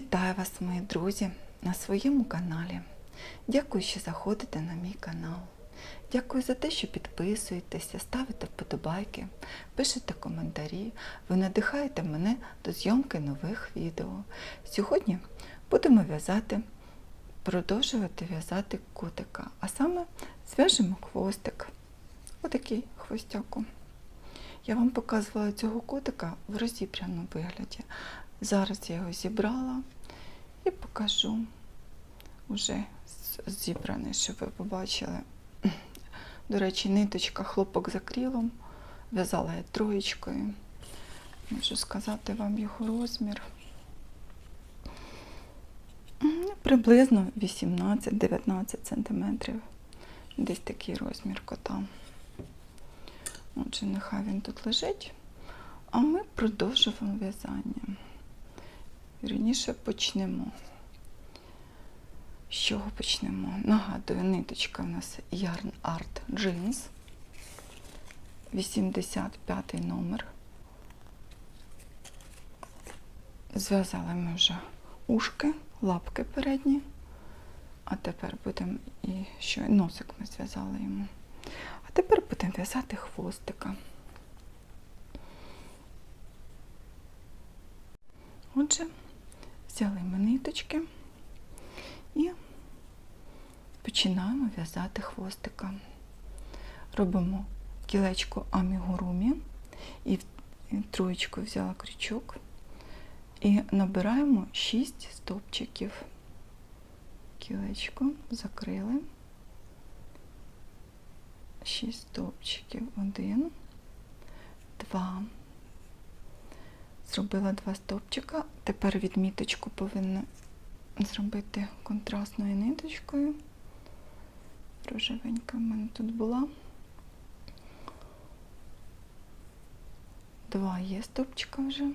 Вітаю вас, мої друзі, на своєму каналі. Дякую, що заходите на мій канал. Дякую за те, що підписуєтеся, ставите вподобайки, пишете коментарі. Ви надихаєте мене до зйомки нових відео. Сьогодні будемо в'язати, продовжувати в'язати котика, а саме зв'яжемо хвостик. Отакий хвостяку. Я вам показувала цього котика в розібраному вигляді. Зараз я його зібрала і покажу вже зібраний, щоб ви побачили. До речі, ниточка хлопок за крилом. В'язала я троєчкою. Можу сказати вам його розмір. Ну, Приблизно 18-19 см. Десь такий розмір кота. Отже, нехай він тут лежить. А ми продовжуємо в'язання. Вірніше почнемо. З чого почнемо? Нагадую, ниточка у нас Yarn Art Jeans. 85 номер. Зв'язали ми вже ушки, лапки передні. А тепер будемо і що носик ми зв'язали йому. А тепер будемо в'язати хвостика. Отже, взяли ми ниточки і починаємо в'язати хвостика. Робимо кілечко амігурумі і троєчку взяла крючок і набираємо 6 стовпчиків. Кілечко закрили. 6 стовпчиків. Один, два. Зробила два стовпчика. Тепер відміточку повинна зробити контрастною ниточкою. Рожевенька в мене тут була. Два є стовпчика вже.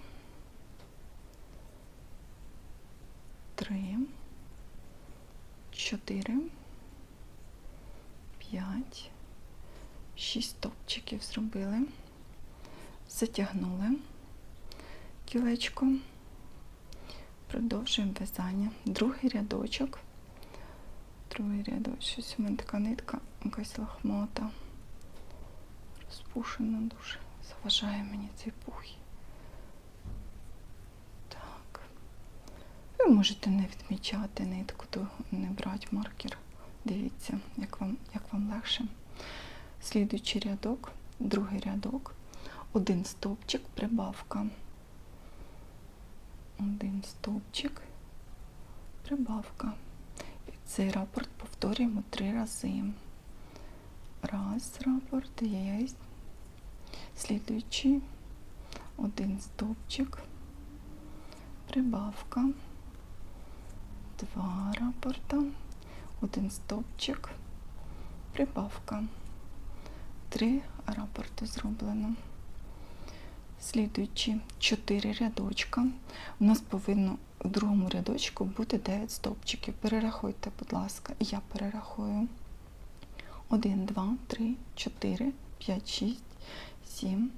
Три, чотири, п'ять, шість стовпчиків зробили, затягнули кілечко. Продовжуємо в'язання. Другий рядочок. Другий рядочок. Щось у мене така нитка, якась лохмата. Розпушена дуже. Заважає мені цей пух. Так. Ви можете не відмічати нитку, то не брати маркер. Дивіться, як вам, як вам легше. Слідуючий рядок, другий рядок, один стовпчик, прибавка один стовпчик, прибавка. І цей рапорт повторюємо три рази. Раз, рапорт є. Слідуючий один стовпчик, прибавка, два рапорта, один стовпчик, прибавка. Три рапорти зроблено. Слідуючи 4 рядочка, у нас повинно у другому рядочку бути 9 стовпчиків. Перерахуйте, будь ласка, я перерахую. 1, 2, 3, 4, 5, 6, 7,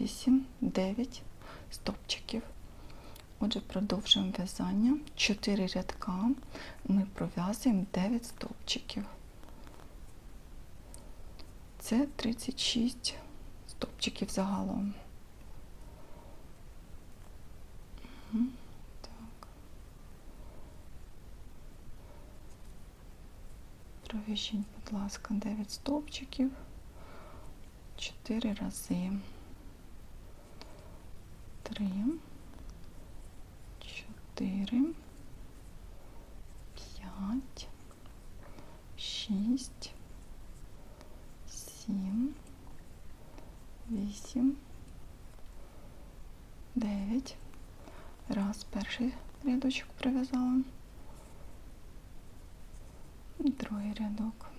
8, 9 стовпчиків. Отже, продовжуємо в'язання. 4 рядка ми пров'язуємо 9 стовпчиків. Це 36 стовпчиків загалом. Так. Провіщіть, будь ласка, 9 стовпчиків. 4 рази. 3, 4, 5, 6, 7, 8, 9. Раз, перший рядочок прив'язала, другий рядок.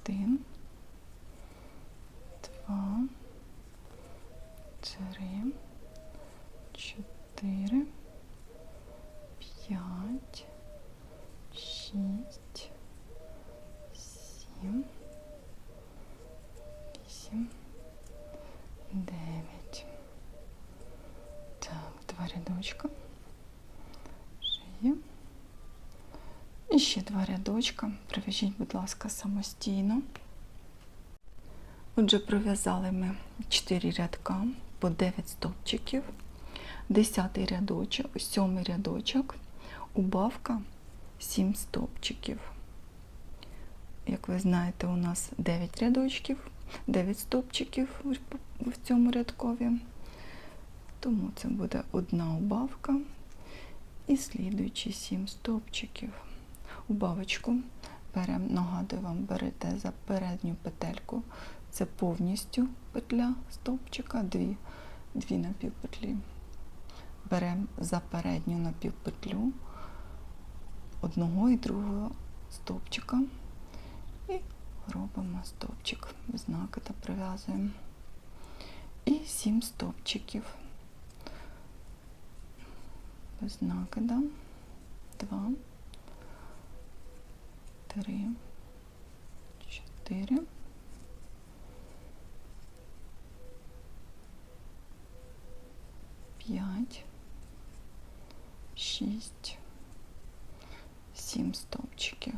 Один, два, три, чотири, п'ять, шість, сім, вісім, дев'ять. Так, рядочка. Шиї. І ще два рядочка. Прив'яжіть, будь ласка, самостійно. Отже, пров'язали ми 4 рядка по 9 стовпчиків, 10 рядочок, 7 рядочок, убавка 7 стовпчиків. Як ви знаєте, у нас 9 рядочків, 9 стовпчиків в цьому рядкові. Тому це буде одна убавка і слідуючі 7 стовпчиків. Убавочку беремо, нагадую вам, берете за передню петельку, це повністю петля стовпчика, дві, дві напівпетлі. Беремо за передню напівпетлю одного і другого стовпчика і робимо стовпчик без накида, прив'язуємо. І 7 стовпчиків без накида. Два, три, чотири. П'ять, шість, сім стовпчиків.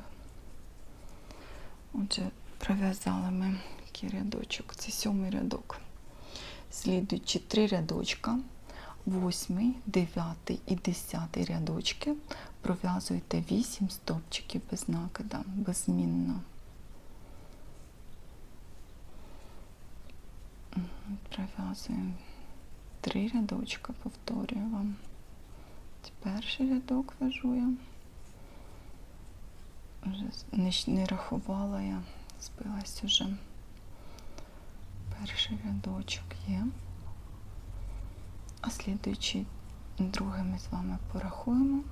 Отже, пров'язали ми який рядочок, це сьомий рядок. Слідуючи три рядочка, восьмий, дев'ятий і десятий рядочки пров'язуєте 8 стовпчиків без накида, беззмінно. Мгм, Пров'язуємо три рядочка, повторюю вам. Перший рядок вяжу я. Вже не рахувала я, збилась уже. Перший рядочок є. А слідуючий другий ми з вами порахуємо,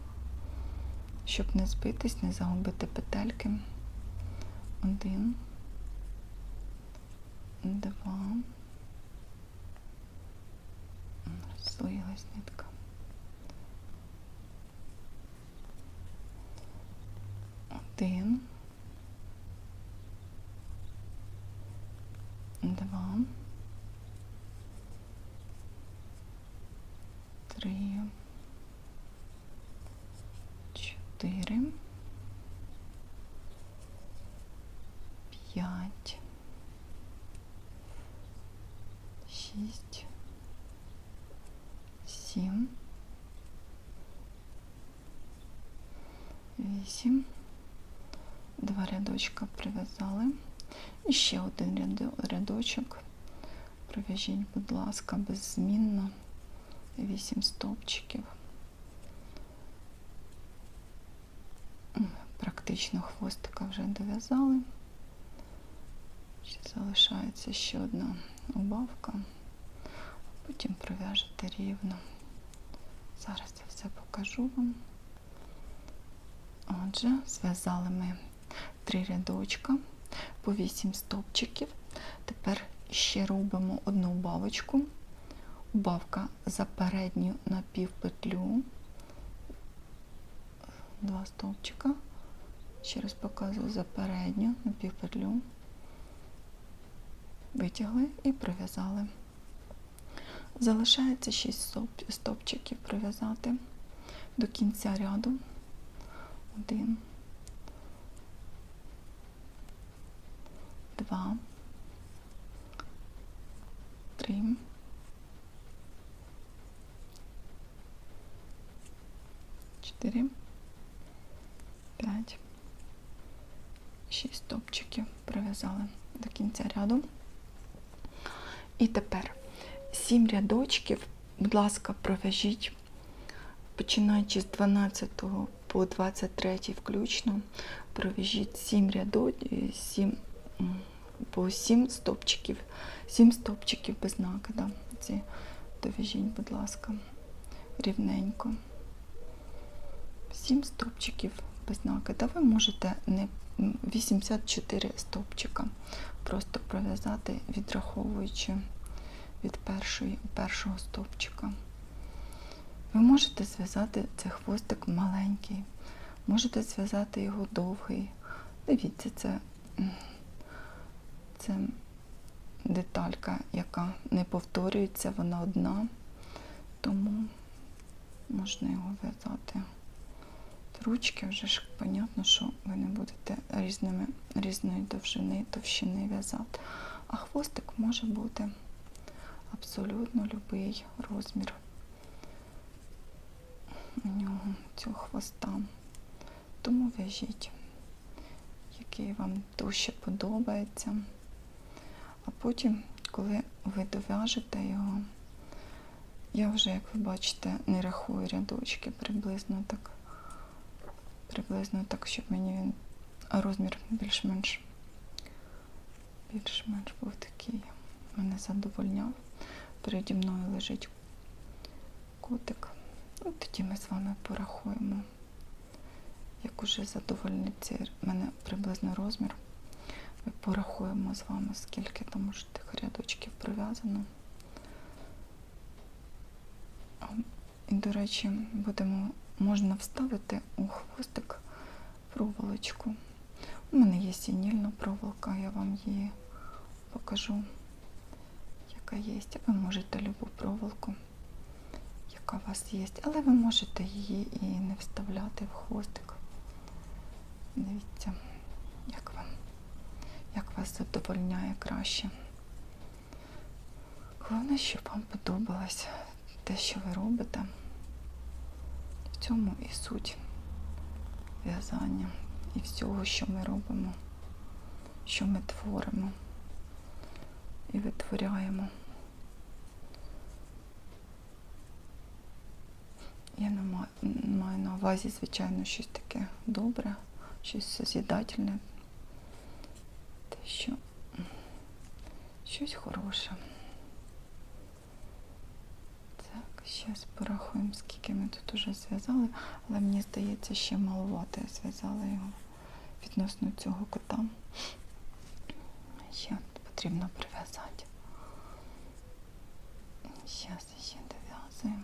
щоб не збитись, не загубити петельки. Один, два. Розслоїлась нитка. Один. 4, 5, 6, 7, 8, два рядочка прив'язали. І ще один рядочок. Прив'яжіть, будь ласка, беззмінно, вісім стовпчиків. Практично хвостика вже дов'язали. Ще залишається ще одна убавка. Потім пров'яжете рівно. Зараз це все покажу вам. Отже, зв'язали ми три рядочка по 8 стовпчиків. Тепер ще робимо одну убавочку. Убавка за передню напівпетлю. Два стовпчика. Ще раз показую за передню напівпетлю. Витягли і прив'язали. Залишається 6 стоп- стовпчиків прив'язати до кінця ряду. Один, два, три, чотири, п'ять, шість стопчиків прив'язали до кінця ряду. І тепер сім рядочків, будь ласка, пров'яжіть, починаючи з 12 по 23 включно, пров'яжіть 7 рядочків, 7, по 7 стопчиків, 7 стопчиків без накида. Ці дов'яжіть, будь ласка, рівненько. 7 стопчиків без накида. Ви можете не 84 стопчика просто пров'язати, відраховуючи від першої, першого стовпчика. Ви можете зв'язати цей хвостик маленький, можете зв'язати його довгий. Дивіться, це, це деталька, яка не повторюється, вона одна. Тому можна його в'язати. Ручки вже ж понятно, що ви не будете різними, різної довжини, товщини в'язати. А хвостик може бути абсолютно будь-який розмір у нього цього хвоста. Тому в'яжіть, який вам дужче подобається. А потім, коли ви дов'яжете його, я вже, як ви бачите, не рахую рядочки приблизно так, приблизно так, щоб мені він розмір більш-менш більш-менш був такий, мене задовольняв. Переді мною лежить котик. Ну, тоді ми з вами порахуємо, як уже задовольнить мене приблизно розмір. Ми порахуємо з вами, скільки там уже тих рядочків прив'язано. І, до речі, будемо, можна вставити у хвостик проволочку. У мене є сінільна проволока, я вам її покажу, яка є. Ви можете любу проволоку, яка у вас є, але ви можете її і не вставляти в хвостик. Дивіться, як вам, як вас задовольняє краще. Головне, щоб вам подобалось те, що ви робите. В цьому і суть в'язання і всього, що ми робимо, що ми творимо і витворяємо. Я не маю, на увазі, звичайно, щось таке добре, щось созідательне, те, що щось хороше. Зараз порахуємо, скільки ми тут уже зв'язали, але мені здається, ще маловато я зв'язала його відносно цього кота. Ще потрібно прив'язати. Зараз ще дов'язуємо.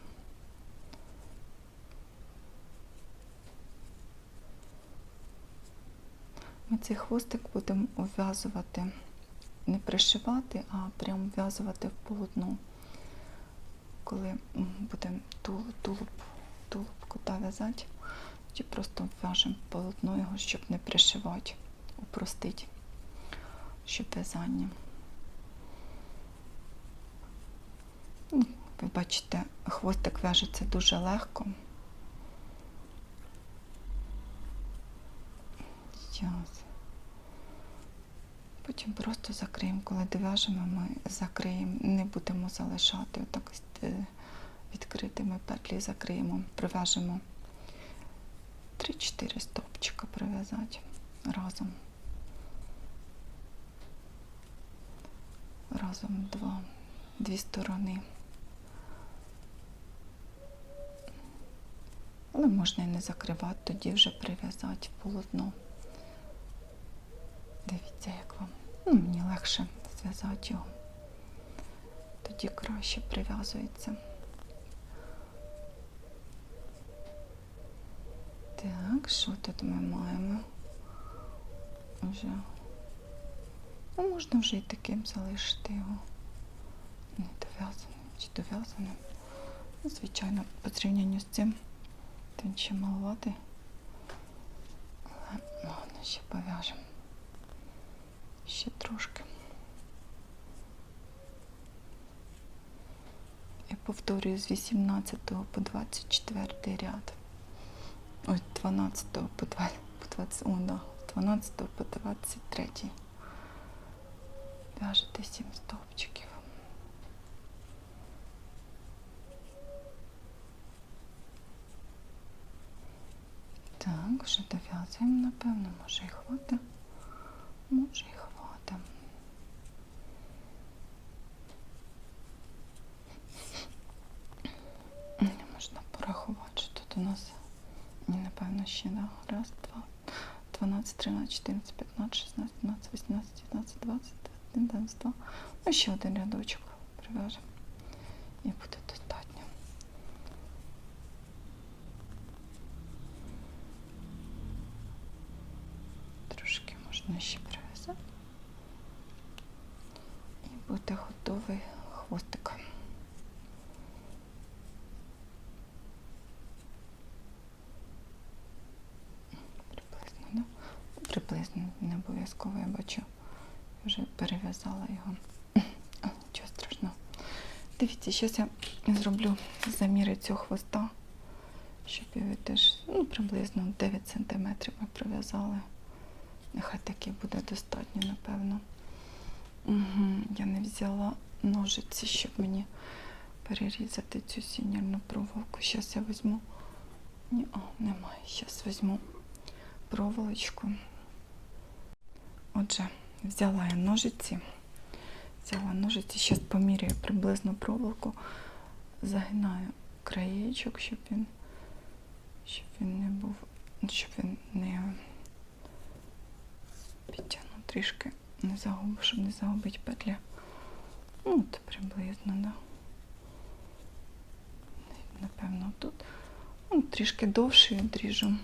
Ми цей хвостик будемо ув'язувати, не пришивати, а прямо в'язувати в полотно. Коли будемо тулуб, тулуб, кота в'язати, чи просто в'яжемо полотно його, щоб не пришивати, упростити, щоб в'язання. Ну, Ви бачите, хвостик в'яжеться дуже легко. Зараз. Потім просто закриємо, коли дов'яжемо, ми закриємо, не будемо залишати отак е, відкритими петлі, закриємо, прив'яжемо 3-4 стовпчика прив'язати разом. Разом два, дві сторони. Але можна і не закривати, тоді вже прив'язати полотно. Дивіться, як вам. Ну, мені легше зв'язати його. Тоді краще прив'язується. Так, що тут ми маємо? Вже. Ну, можна вже і таким залишити його. Не дов'язаним чи дов'язаним. Ну, звичайно, по зрівнянню з цим він ще маловатий. Але ладно, ще пов'яжемо. Ще трошки. Я повторюю з 18 по 24 ряд. Ой, 12 по 20, по 20, о, да, 12 по 23. В'яжете 7 стовпчиків. Так, вже дов'язуємо, напевно, може і хватить. Може і хватить. Да. раз, два, 12, 13, 14, 15, 16, 17, 18, 19, 20, 21, 22. Ну, ще один рядочок прив'яжемо. І буде приблизно, не обов'язково я бачу. Вже перев'язала його. Нічого страшного. Дивіться, зараз я зроблю заміри цього хвоста, щоб його теж ну, приблизно 9 см ми прив'язали. Нехай таки буде достатньо, напевно. Угу, я не взяла ножиці, щоб мені перерізати цю сінірну проволоку. Зараз я візьму. Ні, о, немає. Зараз візьму проволочку. Отже, взяла я ножиці. Взяла ножиці, зараз поміряю приблизно проволоку, загинаю краєчок, щоб він, щоб він не був, щоб він не підтягнув трішки, не загубив, щоб не загубити петлі. Ну, от приблизно, да. Напевно, тут. Ну, трішки довше відріжу,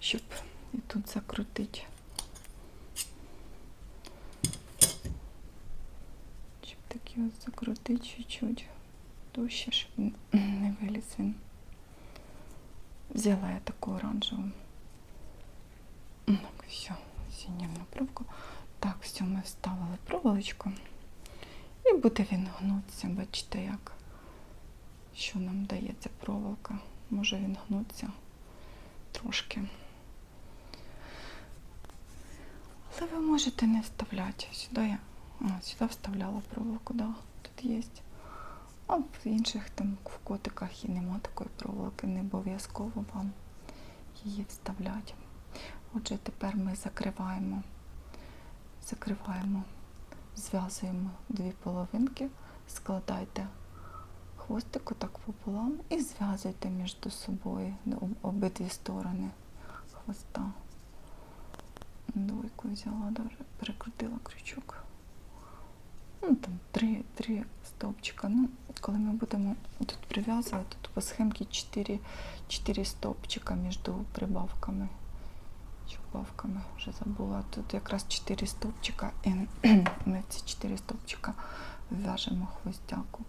щоб і тут закрутити. Щоб такі от закрутити чуть-чуть дужче, щоб не виліз він. Взяла я таку оранжеву. Так, все, синівну пробку. Так, все, ми вставили проволочку. І буде він гнутися, бачите як. Що нам дає ця проволока? Може він гнутися трошки. Але ви можете не вставляти. Сюди я а, сюди вставляла проволоку, да, тут є. А в інших там в котиках і нема такої проволоки, не обов'язково вам її вставляти. Отже, тепер ми закриваємо, закриваємо, зв'язуємо дві половинки, складайте хвостику так пополам і зв'язуйте між собою обидві сторони хвоста. Двойку взяла, даже перекрутила крючок. Ну, там три, три стовпчика. Ну, коли ми будемо тут прив'язувати, то по схемці 4, 4 стовпчика між прибавками. Чи вбавками вже забула. Тут якраз 4 стовпчика, і ми ці 4 стовпчика в'яжемо хвостяку.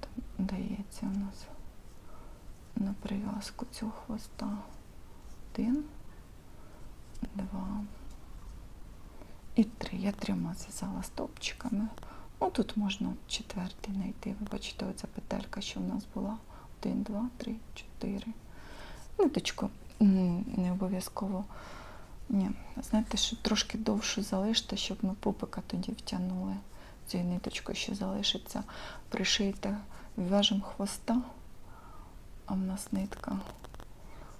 Там дається у нас на прив'язку цього хвоста. Один, два і три. Я трьома зв'язала стовпчиками. Ну, тут можна четвертий знайти. Ви бачите, оця петелька, що в нас була. Один, два, три, чотири. Ниточку не обов'язково. Ні, знаєте, що трошки довше залиште, щоб ми пупика тоді втягнули. Цією ниточкою, що залишиться. Пришийте, в'яжемо хвоста, а в нас нитка.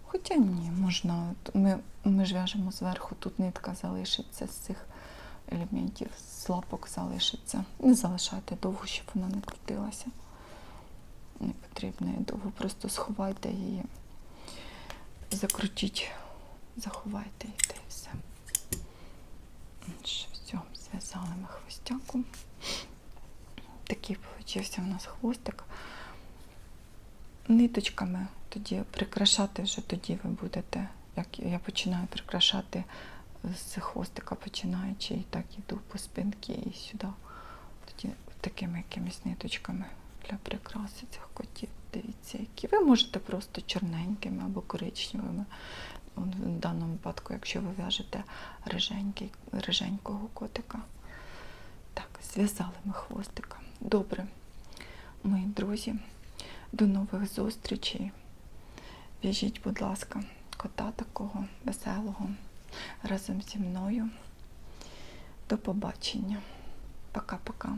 Хоча ні, можна. Ми, ми ж в'яжемо зверху, тут нитка залишиться з цих елементів, з лапок залишиться. Не залишайте довго, щоб вона не крутилася. Не потрібно її довго, просто сховайте її, закрутіть, заховайте її та і все. Все, зв'язали ми хвостяку. Такий получився у нас хвостик. Ниточками тоді прикрашати вже тоді ви будете. Як я починаю прикрашати з хвостика починаючи, і так іду по спинці і сюди. Тоді такими якимись ниточками для прикраси цих котів. Дивіться, які. Ви можете просто чорненькими або коричневими. В даному випадку, якщо ви в'яжете риженького котика. Так, зв'язали ми хвостика. Добре, мої друзі, до нових зустрічей. В'яжіть, будь ласка, кота такого веселого разом зі мною. До побачення. Пока-пока.